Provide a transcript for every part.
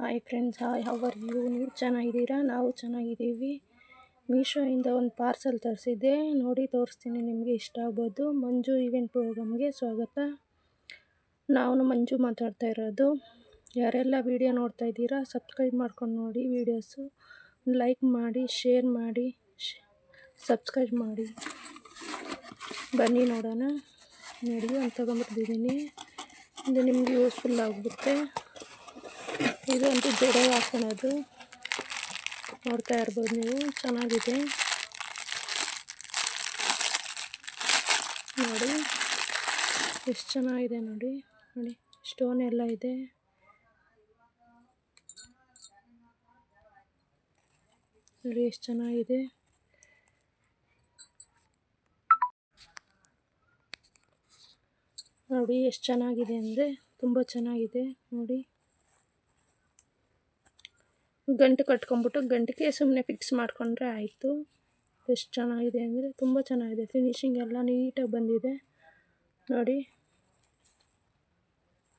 Hi friends hi how are you ನೀವು ಚೆನ್ನಾಗಿದ್ದೀರಾ? ನಾವು ಚೆನ್ನಾಗಿದ್ದೀವಿ. ಮೀಶೋಯಿಂದ ಒಂದು ಪಾರ್ಸೆಲ್ ತರಿಸಿದ್ದೆ. ನೋಡಿ, ತೋರಿಸ್ತೀನಿ ನಿಮಗೆ ಇಷ್ಟ ಆಗ್ಬೋದು ಮಂಜು ಈವೆಂಟ್ ಪ್ರೋಗ್ರಾಮ್ಗೆ ಸ್ವಾಗತ. ನಾನು ಮಂಜು ಮಾತಾಡ್ತಾ ಇರೋದು. ಯಾರೆಲ್ಲ ವಿಡಿಯೋ ನೋಡ್ತಾ ಇದ್ದೀರಾ ಸಬ್ಸ್ಕ್ರೈಬ್ ಮಾಡ್ಕೊಂಡು ನೋಡಿ ವೀಡಿಯೋಸು ಲೈಕ್ ಮಾಡಿ ಶೇರ್ ಮಾಡಿ ಸಬ್ಸ್ಕ್ರೈಬ್ ಮಾಡಿ. ಬನ್ನಿ ನೋಡೋಣ. ನೋಡಿ ಅಂತ ತಗೊಂಬರ್ತಿದ್ದೀನಿ ಇದು ನಿಮಗೆ ಯೂಸ್ಫುಲ್ ಆಗುತ್ತೆ ಇದಂತೂ ಜಡೆ ಹಾಕೊಳೋದು ನೋಡ್ತಾ ಇರ್ಬೋದು ನೀವು, ಚೆನ್ನಾಗಿದೆ. ನೋಡಿ, ಎಷ್ಟು ಚೆನ್ನಾಗಿದೆ ನೋಡಿ ನೋಡಿ, ಸ್ಟೋನ್ ಎಲ್ಲ ಇದೆ. ನೋಡಿ, ಎಷ್ಟು ಚೆನ್ನಾಗಿದೆ. ನೋಡಿ, ಎಷ್ಟು ಚೆನ್ನಾಗಿದೆ ಅಂದರೆ ತುಂಬ ಚೆನ್ನಾಗಿದೆ. ನೋಡಿ. ಗಂಟು ಕಟ್ಕೊಂಬಿಟ್ಟು ಗಂಟಿಗೆ ಸುಮ್ಮನೆ ಫಿಕ್ಸ್ ಮಾಡಿಕೊಂಡ್ರೆ ಆಯಿತು. ಎಷ್ಟು ಚೆನ್ನಾಗಿದೆ ಅಂದರೆ ತುಂಬ ಚೆನ್ನಾಗಿದೆ. ಫಿನಿಷಿಂಗ್ ಎಲ್ಲ ನೀಟಾಗಿ ಬಂದಿದೆ. ನೋಡಿ.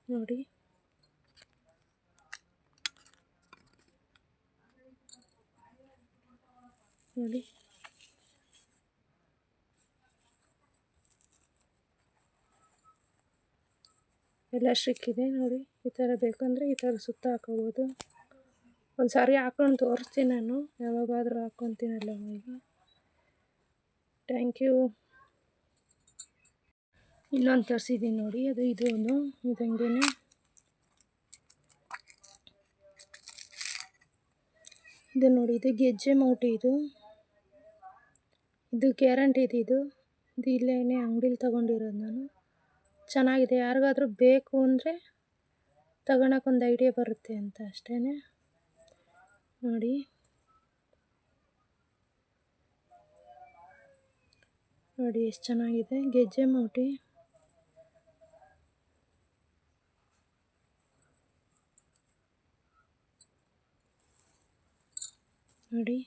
ನೋಡಿ. ನೋಡಿ. ಎಲ್ಲ ಇದೆ ನೋಡಿ, ಈ ಥರ ಬೇಕಂದರೆ ಈ ಥರ ಸುತ್ತ ಹಾಕೋಬೋದು. ಒಂದು ಸಾರಿ ಹಾಕೊಂಡು ತೋರಿಸ್ತೀನಿ ನಾನು. ಯಾವಾಗಾದರೂ ಹಾಕ್ಕೊತೀನಲ್ಲ ಈಗ ಥ್ಯಾಂಕ್ ಯು ಇನ್ನೊಂದು ತರಿಸಿದ್ದೀನಿ ನೋಡಿ, ಅದು ಇದು ಒಂದು ಇದಂಗೆ ಇದು ನೋಡಿ, ಇದು ಗೆಜ್ಜೆ ಮೌಟಿ ಇದು. ಇದು ಗ್ಯಾರಂಟಿ ಇದೆ ಇದು. ಇದು ಇಲ್ಲೇ ಅಂಗಡಿಲಿ ತೊಗೊಂಡಿರೋದು ನಾನು. ಚೆನ್ನಾಗಿದೆ. ಯಾರಿಗಾದರೂ ಬೇಕು ಅಂದರೆ ತಗೊಳಕ್ಕೊಂದು ಐಡಿಯಾ ಬರುತ್ತೆ ಅಂತ ಅಷ್ಟೇ ನೋಡಿ. ನೋಡಿ ಎಷ್ಟು ಚೆನ್ನಾಗಿದೆ. ಗೆಜ್ಜೆ ಮೂಟಿ. ನೋಡಿ.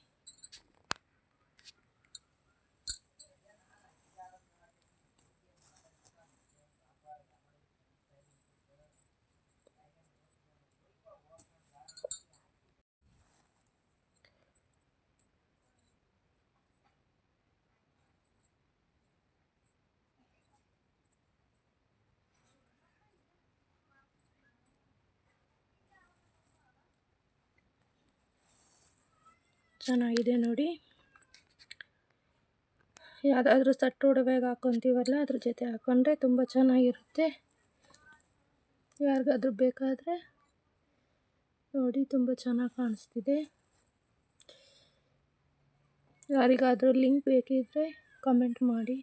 ಚೆನ್ನಾಗಿದೆ ನೋಡಿ. ಯಾವುದಾದ್ರೂ ಸಟ್ಟು ಒಡವೆಗೆ ಹಾಕ್ಕೊತೀವಲ್ಲ ಅದ್ರ ಜೊತೆ ಹಾಕ್ಕೊಂಡ್ರೆ ತುಂಬ ಚೆನ್ನಾಗಿರುತ್ತೆ. ಯಾರಿಗಾದ್ರೂ ಬೇಕಾದರೆ ನೋಡಿ ತುಂಬ ಚೆನ್ನಾಗಿ ಕಾಣಿಸ್ತಿದೆ. ಯಾರಿಗಾದರೂ ಲಿಂಕ್ ಬೇಕಿದ್ದರೆ ಕಮೆಂಟ್ ಮಾಡಿ.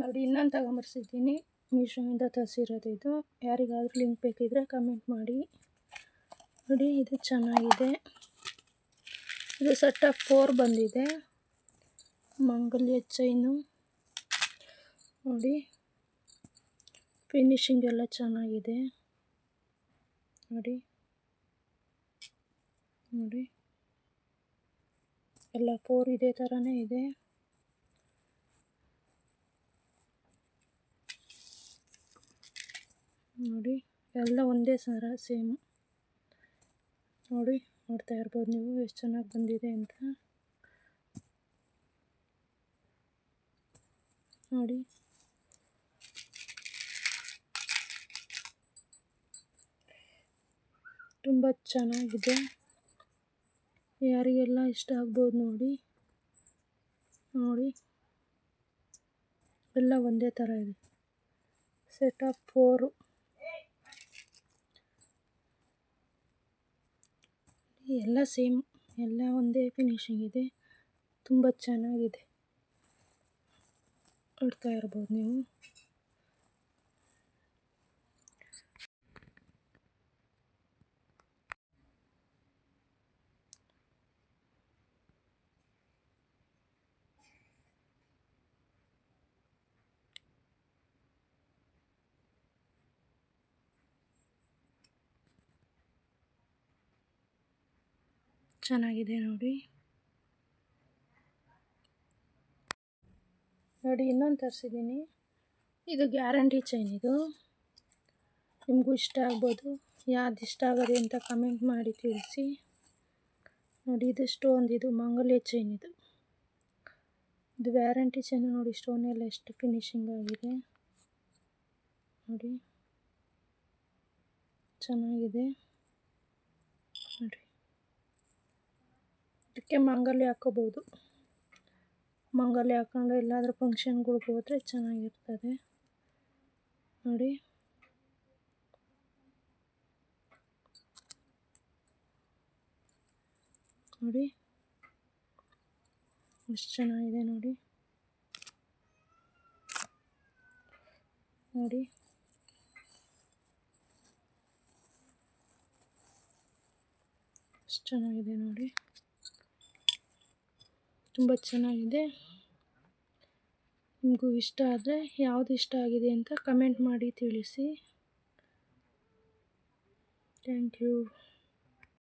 ನೋಡಿ ಇನ್ನೊಂದು ತಗೊಂಬರ್ಸಿದ್ದೀನಿ. ಮೀಶೋಯಿಂದ ತರಿಸಿರೋದು ಇದು. ಯಾರಿಗಾದ್ರೂ ಲಿಂಕ್ ಬೇಕಿದ್ದರೆ ಕಮೆಂಟ್ ಮಾಡಿ. ನೋಡಿ, ಇದು ಚೆನ್ನಾಗಿದೆ. ಇದು ಸೆಟ್ ಆಫ್ ಫೋರ್ ಬಂದಿದೆ. ಮಂಗಲ್ಯ ಚೈನು ನೋಡಿ ಫಿನಿಶಿಂಗ್ ಎಲ್ಲ ಚೆನ್ನಾಗಿದೆ. ನೋಡಿ ನೋಡಿ. ಎಲ್ಲ ಫೋರ್ ಇದೇ ಥರನೇ ಇದೆ. ನೋಡಿ, ಎಲ್ಲ ಒಂದೇ ಸರ, ಸೇಮ್. ನೋಡಿ, ನೋಡ್ತಾ ಇರ್ಬೋದು ನೀವು ಎಷ್ಟು ಚೆನ್ನಾಗಿ ಬಂದಿದೆ ಅಂತ. ನೋಡಿ. ತುಂಬ ಚೆನ್ನಾಗಿದೆ. ಯಾರಿಗೆಲ್ಲ ಇಷ್ಟ ಆಗ್ಬೋದು ನೋಡಿ. ನೋಡಿ. ಎಲ್ಲ ಒಂದೇ ಥರ ಇದೆ. ಸೆಟ್ ಆಫ್ ಫೋರು ಎಲ್ಲ ಸೇಮ್ ಎಲ್ಲ ಒಂದೇ ಫಿನಿಶಿಂಗ್ ಇದೆ. ತುಂಬ ಚೆನ್ನಾಗಿದೆ. ನೋಡ್ತಾ ಇರ್ಬೋದು ನೀವು. ಚೆನ್ನಾಗಿದೆ ನೋಡಿ. ನೋಡಿ ಇನ್ನೊಂದು ತರಿಸಿದ್ದೀನಿ. ಇದು ಗ್ಯಾರಂಟಿ ಚೈನ್ ಇದು. ನಿಮಗೂ ಇಷ್ಟ ಆಗ್ಬೋದು. ಯಾವ್ದು ಇಷ್ಟ ಆಗೋದು ಅಂತ ಕಮೆಂಟ್ ಮಾಡಿ ತಿಳಿಸಿ. ನೋಡಿ ಇದು ಸ್ಟೋನ್ ಇದು ಮಂಗಲ್ಯ ಚೈನ್ ಇದು. ಇದು ವ್ಯಾರಂಟಿ ಚೈನ್ ನೋಡಿ ಸ್ಟೋನ್ ಎಲ್ಲ ಎಷ್ಟು ಫಿನಿಶಿಂಗ್ ಆಗಿದೆ. ನೋಡಿ. ಚೆನ್ನಾಗಿದೆ. ನೋಡಿ. ಇದಕ್ಕೆ ಮಂಗಲ್ಯ ಹಾಕೋಬೋದು ಮಂಗಲ್ಯ ಹಾಕೊಂಡು ಎಲ್ಲಾದರೂ ಫಂಕ್ಷನ್ಗಳಿಗೆ ಹೋದರೆ ಚೆನ್ನಾಗಿರ್ತದೆ. ನೋಡಿ. ನೋಡಿ. ಎಷ್ಟು ಚೆನ್ನಾಗಿದೆ ನೋಡಿ. ನೋಡಿ. ಎಷ್ಟು ಚೆನ್ನಾಗಿದೆ ನೋಡಿ. ತುಂಬ ಚೆನ್ನಾಗಿದೆ. ನಿಮಗೂ ಇಷ್ಟ ಆದರೆ ಯಾವುದು ಇಷ್ಟ ಆಗಿದೆ ಅಂತ ಕಮೆಂಟ್ ಮಾಡಿ ತಿಳಿಸಿ. Thank you.